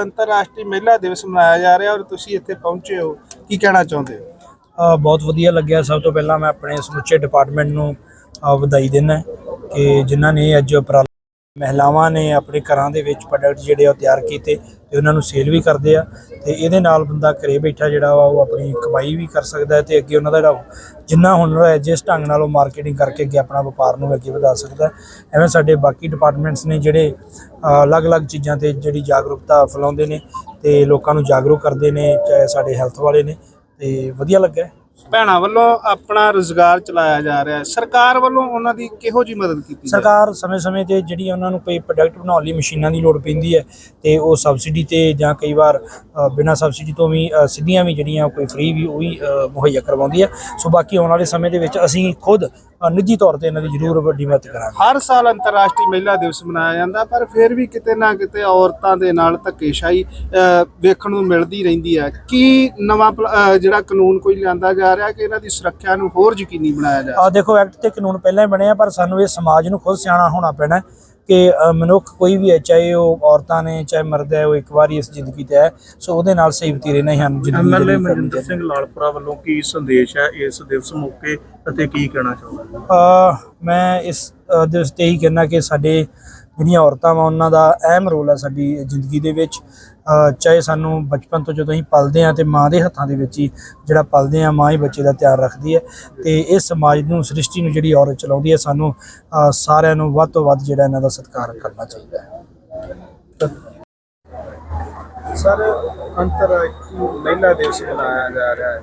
ਅੰਤਰਰਾਸ਼ਟਰੀ ਮਹਿਲਾ ਦਿਵਸ ਮਨਾਇਆ ਜਾ ਰਿਹਾ ਔਰ ਤੁਸੀਂ ਇੱਥੇ ਪਹੁੰਚੇ ਹੋ, ਕੀ ਕਹਿਣਾ ਚਾਹੁੰਦੇ ਹੋ? ਬਹੁਤ ਵਧੀਆ ਲੱਗਿਆ। ਸਭ ਤੋਂ ਪਹਿਲਾਂ ਮੈਂ ਆਪਣੇ ਸਮੁੱਚੇ ਡਿਪਾਰਟਮੈਂਟ ਨੂੰ ਵਧਾਈ ਦਿੰਦਾ ਕਿ ਜਿਨ੍ਹਾਂ ਨੇ ਅੱਜ ਉਪਰਾਲਾ ਮਹਿਲਾਵਾਂ ਨੇ ਆਪਣੇ ਘਰਾਂ ਦੇ ਵਿੱਚ ਪ੍ਰੋਡਕਟ ਜਿਹੜੇ ਆ ਉਹ ਤਿਆਰ ਕੀਤੇ ਤੇ ਉਹਨਾਂ ਨੂੰ ਸੇਲ ਵੀ ਕਰਦੇ ਆ ਤੇ ਇਹਦੇ ਨਾਲ ਬੰਦਾ ਘਰੇ ਬੈਠਾ ਜਿਹੜਾ ਵਾ ਉਹ ਆਪਣੀ ਕਮਾਈ ਵੀ ਕਰ ਸਕਦਾ ਹੈ ਤੇ ਅੱਗੇ ਉਹਨਾਂ ਦਾ ਜਿਹੜਾ ਜਿੰਨਾ ਹੁਨਰ ਹੈ ਜਿਸ ਢੰਗ ਨਾਲ ਉਹ ਮਾਰਕੀਟਿੰਗ ਕਰਕੇ ਅੱਗੇ ਆਪਣਾ ਵਪਾਰ ਨੂੰ ਅੱਗੇ ਵਧਾ ਸਕਦਾ ਐਵੇਂ ਸਾਡੇ ਬਾਕੀ ਡਿਪਾਰਟਮੈਂਟਸ ਨੇ ਜਿਹੜੇ ਅਲੱਗ-ਅਲੱਗ ਚੀਜ਼ਾਂ ਤੇ ਜਿਹੜੀ ਜਾਗਰੂਕਤਾ ਫੈਲਾਉਂਦੇ ਨੇ ਤੇ ਲੋਕਾਂ ਨੂੰ ਜਾਗਰੂਕ ਕਰਦੇ ਨੇ, ਚਾਹੇ ਸਾਡੇ ਹੈਲਥ ਵਾਲੇ ਨੇ ਤੇ ਵਧੀਆ ਲੱਗਾ ਭੈਣਾਂ ਵੱਲੋਂ ਆਪਣਾ ਰੋਜ਼ਗਾਰ ਚਲਾਇਆ ਜਾ ਰਿਹਾ ਹੈ ਸਰਕਾਰ ਵੱਲੋਂ ਉਹਨਾਂ ਦੀ ਕਿਹੋ ਜੀ ਮਦਦ ਕੀਤੀ ਜਾ ਰਹੀ ਹੈ? ਸਰਕਾਰ ਸਮੇਂ-ਸਮੇਂ ਤੇ ਜਿਹੜੀ ਉਹਨਾਂ ਨੂੰ ਕੋਈ ਪ੍ਰੋਡਕਟ ਬਣਾਉਣ ਲਈ ਮਸ਼ੀਨਾਂ ਦੀ ਲੋੜ ਪੈਂਦੀ ਹੈ ਤੇ ਉਹ ਸਬਸਿਡੀ ਤੇ ਜਾਂ ਕਈ ਵਾਰ ਬਿਨਾਂ ਸਬਸਿਡੀ ਤੋਂ ਵੀ ਸਿੱਧੀਆਂ ਵੀ ਜਿਹੜੀਆਂ ਕੋਈ ਫ੍ਰੀ ਵੀ ਉਹ ਵੀ ਮੁਹੱਈਆ ਕਰਵਾਉਂਦੀ ਹੈ ਸੋ ਬਾਕੀ ਆਉਣ ਵਾਲੇ ਸਮੇਂ ਦੇ ਵਿੱਚ ਅਸੀਂ ਖੁਦ ਨਿੱਜੀ ਤੌਰ ਤੇ ਇਹਨਾਂ ਦੀ ਜ਼ਰੂਰ ਵੱਡੀ ਮਦਦ ਕਰਾਂਗੇ। ਹਰ ਸਾਲ ਅੰਤਰਰਾਸ਼ਟਰੀ ਮਹਿਲਾ ਦਿਵਸ ਮਨਾਇਆ ਜਾਂਦਾ ਪਰ ਫਿਰ ਵੀ ਕਿਤੇ ਨਾ ਕਿਤੇ ਔਰਤਾਂ ਦੇ ਨਾਲ ਧੱਕੇਸ਼ਾਹੀ ਵੇਖਣ ਨੂੰ ਮਿਲਦੀ ਰਹਿੰਦੀ ਹੈ। ਕੀ ਨਵਾਂ ਜਿਹੜਾ ਕਾਨੂੰਨ ਕੋਈ ਲਿਆਂਦਾ ਜਾ ਰਿਹਾ ਕਿ ਇਹਨਾਂ ਦੀ ਸੁਰੱਖਿਆ ਨੂੰ ਹੋਰ ਯਕੀਨੀ ਬਣਾਇਆ ਜਾ ਆ ਦੇਖੋ ਐਕਟ ਤੇ ਕਾਨੂੰਨ ਪਹਿਲਾਂ ਹੀ ਬਣਿਆ ਪਰ ਸਾਨੂੰ ਇਹ ਸਮਾਜ ਨੂੰ ਖੁਦ ਸਿਆਣਾ ਹੋਣਾ ਪੈਣਾ ਕਿ ਮਨੁੱਖ ਕੋਈ ਵੀ ਹੈ ਚਾਹੇ ਉਹ ਔਰਤਾਂ ਨੇ ਚਾਹੇ ਮਰਦ ਹੈ ਉਹ ਇੱਕ ਵਾਰੀ ਇਸ ਜ਼ਿੰਦਗੀ ਤੇ ਹੈ। ਸੋ ਉਹਦੇ ਨਾਲ ਸਹੀ ਵਤੀਰੇ ਨਹੀਂ ਹਨ ਜ਼ਿੰਦਗੀ ਐਮਐਲਏ ਕਰਨੀ ਮਨਜਿੰਦਰ ਸਿੰਘ ਲਾਲਪੁਰਾ ਵੱਲੋਂ ਕੀ ਸੰਦੇਸ਼ ਹੈ ਇਸ ਦਿਵਸ ਮੌਕੇ ਅਤੇ ਕੀ ਕਹਿਣਾ ਚਾਹੁੰਦੇ ਅ, ਮੈਂ ਇਸ ਦਿਵਸ ਤੇ ਹੀ ਕਹਿਣਾ ਕਿ ਸਾਡੇ ਜਿਹੜੀਆਂ ਔਰਤਾਂ ਵਾ, ਉਹਨਾਂ ਦਾ ਅਹਿਮ ਰੋਲ ਹੈ ਸਾਡੀ ਜ਼ਿੰਦਗੀ ਦੇ ਵਿੱਚ। ਚਾਹੇ ਸਾਨੂੰ ਬਚਪਨ ਤੋਂ ਜਦੋਂ ਅਸੀਂ ਪਲਦੇ ਹਾਂ ਤੇ ਮਾਂ ਦੇ ਹੱਥਾਂ ਦੇ ਵਿੱਚ ਹੀ ਜਿਹੜਾ ਪਲਦੇ ਹਾਂ, ਮਾਂ ਹੀ ਬੱਚੇ ਦਾ ਧਿਆਨ ਰੱਖਦੀ ਹੈ। ਤੇ ਇਹ ਸਮਾਜ ਨੂੰ, ਸ੍ਰਿਸ਼ਟੀ ਨੂੰ ਜਿਹੜੀ ਔਰਤ ਚਲਾਉਂਦੀ ਹੈ, ਸਾਨੂੰ ਸਾਰਿਆਂ ਨੂੰ ਵੱਧ ਤੋਂ ਵੱਧ ਜਿਹੜਾ ਇਹਨਾਂ ਦਾ ਸਤਿਕਾਰ ਕਰਨਾ ਚਾਹੀਦਾ ਹੈ। ਸਰ, ਅੰਤਰਰਾਸ਼ਟਰੀ ਮਹਿਲਾ ਦਿਵਸ ਮਨਾਇਆ ਜਾ ਰਿਹਾ ਹੈ।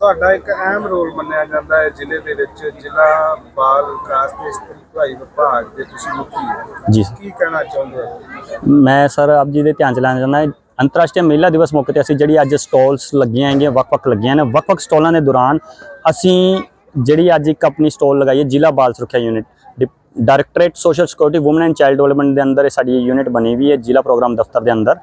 ਤੁਹਾਡਾ ਇੱਕ ਅਹਿਮ ਰੋਲ ਮੰਨਿਆ ਜਾਂਦਾ ਹੈ ਜ਼ਿਲ੍ਹੇ ਦੇ ਵਿੱਚ ਜ਼ਿਲ੍ਹਾ ਬਾਲ ਵਿਕਾਸ ਤੇ ਇਸਤਰੀ ਭਲਾਈ ਵਿਭਾਗ ਦੇ ਤੁਸੀਂ ਮੁਖੀ ਹੋ। ਜੀ। ਕੀ ਕਹਿਣਾ ਚਾਹੁੰਦੇ ਹੋ? ਮੈਂ ਸਰ ਆਪ ਜੀ ਦੇ ਧਿਆਨ ਚ ਲੈਣਾ ਚਾਹੁੰਦਾ ਹਾਂ ਅੰਤਰਰਾਸ਼ਟਰੀ ਮਹਿਲਾ ਦਿਵਸ ਮੌਕੇ ਤੇ ਅਸੀਂ ਜਿਹੜੀ ਅੱਜ ਸਟਾਲਸ ਲੱਗੀਆਂ ਹੈਗੀਆਂ ਵੱਖ-ਵੱਖ ਲੱਗੀਆਂ ਨੇ। ਵੱਖ-ਵੱਖ ਸਟਾਲਾਂ ਦੇ ਦੌਰਾਨ ਅਸੀਂ ਜਿਹੜੀ ਅੱਜ ਇੱਕ ਆਪਣੀ ਸਟਾਲ ਲਗਾਈ ਹੈ ਜ਼ਿਲ੍ਹਾ ਬਾਲ ਸੁਰੱਖਿਆ unit. Directorate social security women and child development ਦੇ ਅੰਦਰ ਇਹ ਸਾਡੀ ਯੂਨਿਟ ਬਣੀ ਹੋਈ ਹੈ ਜ਼ਿਲ੍ਹਾ ਪ੍ਰੋਗਰਾਮ ਦਫ਼ਤਰ ਦੇ ਅੰਦਰ।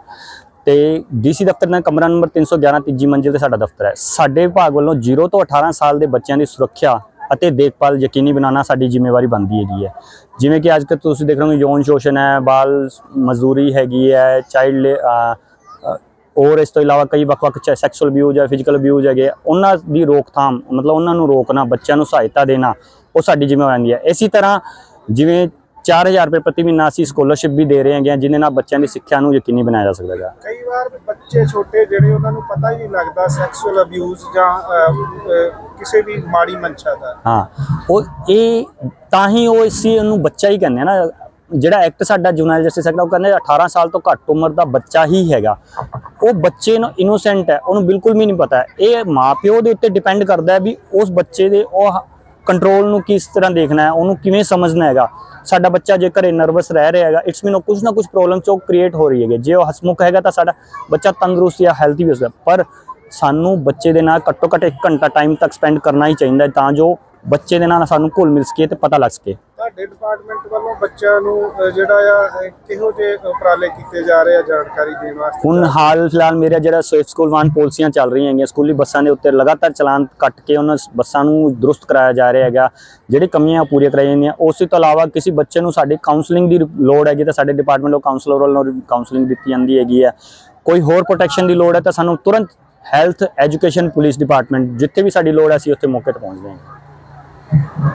ਤੇ ਡੀਸੀ ਦਫ਼ਤਰ ਦਾ ਕਮਰਾ ਨੰਬਰ 311 ਤੀਜੀ ਮੰਜ਼ਿਲ ਤੇ ਸਾਡਾ ਦਫ਼ਤਰ ਹੈ। ਸਾਡੇ ਵਿਭਾਗ ਵੱਲੋਂ 0 ਤੋਂ 18 ਸਾਲ ਦੇ ਬੱਚਿਆਂ ਦੀ ਸੁਰੱਖਿਆ ਅਤੇ ਦੇਖਭਾਲ ਯਕੀਨੀ ਬਣਾਉਣਾ ਸਾਡੀ ਜ਼ਿੰਮੇਵਾਰੀ ਬਣਦੀ ਹੈਗੀ ਹੈ। ਜਿਵੇਂ ਕਿ ਅੱਜ ਕੱਲ੍ਹ ਤੁਸੀਂ ਦੇਖ ਰਹੇ ਹੋ ਯੌਨ ਸ਼ੋਸ਼ਣ ਹੈ ਬਾਲ ਮਜ਼ਦੂਰੀ ਹੈਗੀ ਹੈ ਚਾਈਲਡ ਔਰ ਇਸ ਤੋਂ ਇਲਾਵਾ ਕਈ ਵੱਖ-ਵੱਖ ਸੈਕਸੁਅਲ ਅਬਿਊਜ਼ ਹੈ ਫਿਜ਼ੀਕਲ ਅਬਿਊਜ਼ ਹੈਗੇ ਆ, ਉਹਨਾਂ ਦੀ ਰੋਕਥਾਮ ਮਤਲਬ ਉਹਨਾਂ ਨੂੰ ਰੋਕਣਾ ਬੱਚਿਆਂ ਨੂੰ ਸਹਾਇਤਾ ਦੇਣਾ ਉਹ ਸਾਡੀ ਜ਼ਿੰਮੇਵਾਰੀ ਹੁੰਦੀ ਹੈ। ਇਸੇ ਤਰ੍ਹਾਂ ਜਿਵੇਂ 4000 ਰੁਪਏ ਪ੍ਰਤੀ ਮਹੀਨਾ ਅਸੀਂ ਸਕਾਲਰਸ਼ਿਪ ਵੀ ਦੇ ਰਹੇ ਹੈਗੇ ਜਿਹਦੇ ਨਾਲ ਬੱਚਿਆਂ ਦੀ ਸਿੱਖਿਆ ਨੂੰ ਯਕੀਨੀ ਬਣਾਇਆ ਜਾ ਸਕਦਾ ਹੈ ਕਈ ਵਾਰ ਬੱਚੇ ਛੋਟੇ ਜਿਹੜੇ ਉਹਨਾਂ ਨੂੰ ਪਤਾ ਹੀ ਨਹੀਂ ਲੱਗਦਾ ਸੈਕਸੁਅਲ ਅਬਿਊਜ਼ ਜਾਂ ਕਿਸੇ ਵੀ ਮਾੜੀ ਮਨਸ਼ਾ ਦਾ। ਹਾਂ ਉਹ ਇਹ ਤਾਂ ਹੀ ਉਹ ਇਸੇ ਨੂੰ ਬੱਚਾ ਹੀ ਕਹਿੰਦੇ ਆ ਨਾ ਜਿਹੜਾ ਐਕਟ ਸਾਡਾ ਜੁਨਾਈਲ ਜਸਟਿਸ ਐਕਟ ਉਹ ਕਹਿੰਦੇ 18 ਸਾਲ ਤੋਂ ਘੱਟ ਉਮਰ ਦਾ ਬੱਚਾ ਹੀ ਹੈਗਾ। ਉਹ ਬੱਚੇ ਨੂੰ ਇਨੋਸੈਂਟ ਹੈ ਉਹਨੂੰ ਬਿਲਕੁਲ ਵੀ ਨਹੀਂ ਪਤਾ। ਹੈ। ਇਹ ਮਾਪਿਓ ਦੇ ਉੱਤੇ ਡਿਪੈਂਡ ਕਰਦਾ ਹੈ ਵੀ ਉਸ ਬੱਚੇ ਦੇ ਉਹ ਕੰਟਰੋਲ ਨੂੰ ਕਿਸ ਤਰ੍ਹਾਂ ਦੇਖਣਾ ਹੈ, ਉਹਨੂੰ ਕਿਵੇਂ ਸਮਝਣਾ ਹੈਗਾ। ਸਾਡਾ ਬੱਚਾ ਜੇ ਘਰੇ ਨਰਵਸ ਰਹਿ ਰਿਹਾ ਹੈਗਾ ਇਟਸ ਮੀਨ ਕੁਝ ਨਾ ਕੁਝ ਪ੍ਰੋਬਲਮ ਚੋ ਕ੍ਰੀਏਟ ਹੋ ਰਹੀ ਹੈਗੇ। ਜੇ ਉਹ ਹਸਮੁਖ ਹੈਗਾ ਤਾਂ ਸਾਡਾ ਬੱਚਾ ਤੰਦਰੁਸਤ ਜਾਂ ਹੈਲਥੀ ਵੀ ਹੋ ਸਕਦਾ। ਪਰ ਸਾਨੂੰ ਬੱਚੇ ਦੇ ਨਾਲ ਘੱਟੋ ਘੱਟ 1 ਘੰਟਾ ਟਾਈਮ ਤੱਕ ਸਪੈਂਡ ਕਰਨਾ ਹੀ ਚਾਹੀਦਾ ਤਾਂ ਜੋ ਬੱਚੇ ਦੇ ਨਾਲ ਸਾਨੂੰ ਘੁਲ ਮਿਲ ਸਕੇ ਤੇ ਪਤਾ ਲੱਗ ਸਕੇ ਤੁਹਾਡੇ ਡਿਪਾਰਟਮੈਂਟ ਵੱਲੋਂ ਬੱਚਿਆਂ ਨੂੰ ਜਿਹੜਾ ਆ ਕਿਹੋ ਜਿਹੇ ਉਪਰਾਲੇ ਕੀਤੇ ਜਾ ਰਹੇ ਆ ਜਾਣਕਾਰੀ ਦੇਣ ਵਾਸਤੇ? ਹੁਣ ਹਾਲ ਫਿਲਹਾਲ ਮੇਰਾ ਜਿਹੜਾ ਸੇਫ ਸਕੂਲ ਵਾਹਨ ਪਾਲਿਸੀਆਂ ਚੱਲ ਰਹੀਆਂ ਹੈਗੀਆਂ, ਸਕੂਲੀ ਬੱਸਾਂ ਦੇ ਉੱਤੇ ਲਗਾਤਾਰ ਚਲਾਨ ਕੱਟ ਕੇ ਉਹਨਾਂ ਬੱਸਾਂ ਨੂੰ ਦਰੁਸਤ ਕਰਾਇਆ ਜਾ ਰਿਹਾ ਹੈਗਾ, ਜਿਹੜੀ ਕਮੀਆਂ ਪੂਰੀਆਂ ਕਰਾਈਆਂ ਜਾਂਦੀਆਂ। ਉਸ ਤੋਂ ਇਲਾਵਾ ਕਿਸੇ ਬੱਚੇ ਨੂੰ ਸਾਡੀ ਕਾਉਂਸਲਿੰਗ ਦੀ ਲੋੜ ਹੈਗੀ ਤਾਂ ਸਾਡੇ ਡਿਪਾਰਟਮੈਂਟ ਆਫ ਕਾਉਂਸਲਰ ਵੱਲੋਂ ਕਾਉਂਸਲਿੰਗ ਦਿੱਤੀ ਜਾਂਦੀ ਹੈਗੀ ਹੈ ਕੋਈ ਹੋਰ ਪ੍ਰੋਟੈਕਸ਼ਨ ਦੀ ਲੋੜ ਹੈ ਤਾਂ ਸਾਨੂੰ ਤੁਰੰਤ ਹੈਲਥ ਐਜੂਕੇਸ਼ਨ ਪੁਲਿਸ ਡਿਪਾਰਟਮੈਂਟ ਜਿੱਥੇ ਵੀ ਸਾਡੀ ਲੋੜ ਹੈ, ਅਸੀਂ ਉੱਥੇ ਮੌਕੇ ਤੇ ਪਹੁੰਚਦੇ ਹਾਂ।